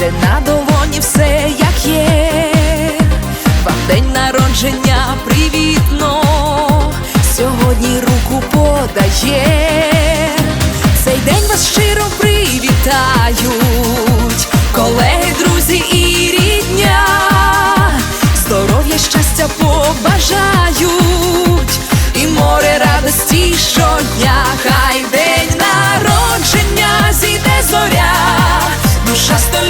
де на долоні все як є, вам день народження привітно, сьогодні руку подає, цей день вас щиро привітають, колеги, друзі і рідня, здоров'я, щастя побажають, і море радості щодня, хай день народження зійде зоря, душа століт,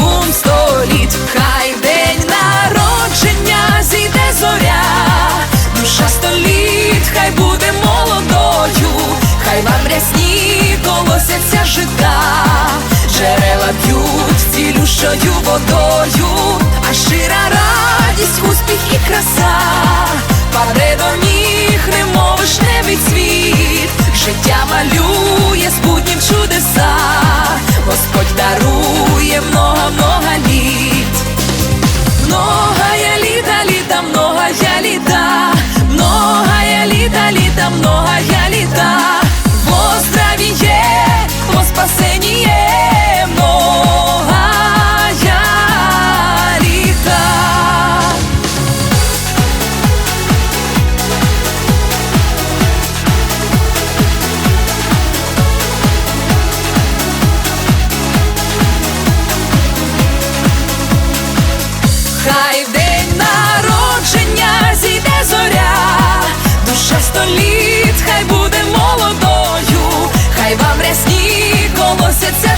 водою, а щира радість, успіх і краса, паде до ніг,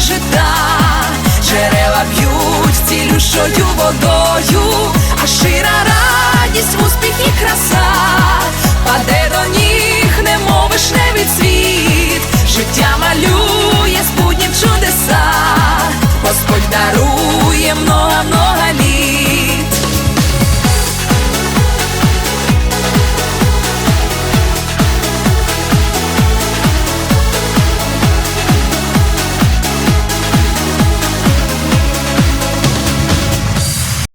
жита, джерела б'ють цілющою водою, а шира радість, успіх і краса, паде до них не мовиш не від світ, життя малює спутнім чудеса, Господь дарує много-много